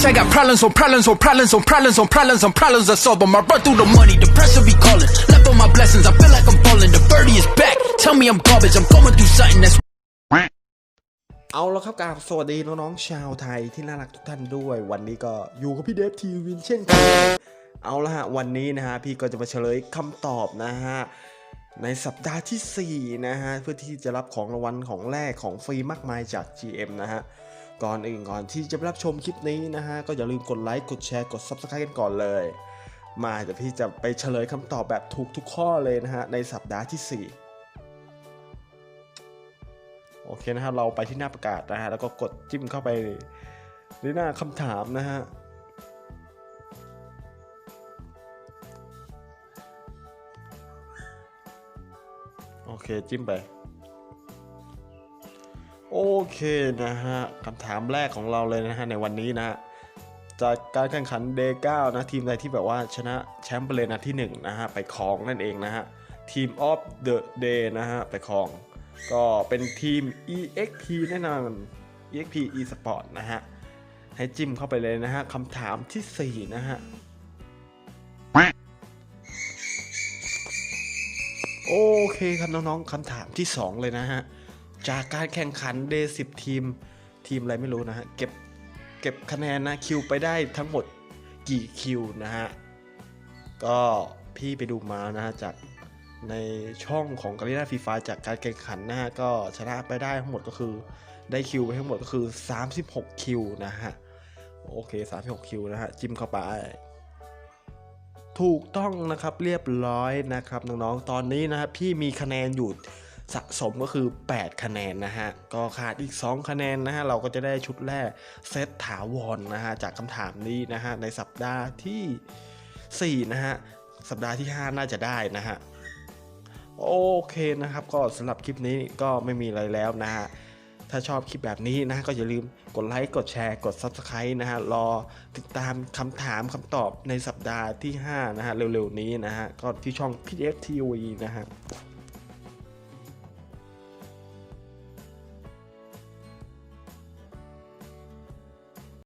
Bitch, I got problems on problems on problems on problems on problems on problems I solve them. I run through the money, the pressure be calling. Left on my blessings, I feel like I'm falling. The birdie is back. Tell me I'm garbage, I'm going through something that's เอาละครับกราบสวัสดีน้องๆชาวไทยที่น่ารักทุกท่านด้วย วันนี้ก็อยู่กับพี่เดฟทีวินเช่นเคยเอาละฮะวันนี้นะฮะพี่ก็จะมาเฉลยคำตอบนะฮะในสัปดาห์ทีสี่4 นะฮะ เพื่อที่จะรับของรางวัลของแรกของฟรีมากมายจาก GM นะฮะ ก่อนอื่นก่อนที่จะรับชมคลิปนี้นะฮะก็อย่าลืมกดไลค์กดแชร์กด Subscribe กันก่อนเลย มาเดี๋ยวพี่จะไปเฉลยคำตอบแบบถูกทุกข้อเลยนะฮะในสัปดาห์ที่สี่โอเคนะครับเราไปที่หน้าประกาศนะฮะแล้วก็กดจิ้มเข้าไปในหน้าคำถามนะฮะโอเคจิ้มไป โอเคนะฮะคำถามแรกของเราเลยนะฮะในวันนี้นะฮะจากการแข่งขัน Day 9นะทีมใดที่แบบว่าชนะแชมป์ไปเลยนะที่1นะฮะไปครองนั่นเองนะฮะทีม of the day นะฮะไปครอง ก็เป็นทีม EXP แน่นอน EXP eSport นะฮะให้จิ้มเข้าไปเลยนะฮะคำถามทีสี่4 นะฮะโอเคครับน้องๆคำถามที่ 2 เลยนะฮะ จากการแข่งขัน Day 10ทีมทีมอะไรไม่รู้นะฮะเก็บเก็บคะแนนนะคิวไปได้ทั้งหมดกี่คิวนะฮะก็พี่ไปดูมานะฮะจากในช่องของกาลินาฟีฟาจากการแข่งขันนะฮะก็ชนะไปได้ทั้งหมดก็คือได้คิวไปทั้งหมดก็คือ 36 คิวนะฮะโอเค 36 คิวนะฮะจิ้มเข้าไป ถูกต้องนะครับเรียบร้อยนะครับน้องๆตอนนี้นะครับพี่มีคะแนนอยู่ สะสมก็คือ 8 คะแนนนะฮะ ก็ขาดอีก 2 คะแนนนะฮะ เราก็จะได้ชุดแรกเซตถาวรนนะฮะ จากคำถามนี้นะฮะ ในสัปดาห์ที่ 4 นะฮะ สัปดาห์ที่ 5 น่าจะได้นะฮะ โอเคนะครับ ก็สำหรับคลิปนี้ก็ไม่มีอะไรแล้วนะฮะถ้าชอบคลิปแบบนี้นะก็อย่าลืมกดไลค์ กดแชร์ กด Subscribe นะฮะ รอติดตามคำถามคำตอบในสัปดาห์ที่ 5 นะฮะ เร็วๆนี้นะฮะ ก็ที่ช่อง PFTV นะฮะ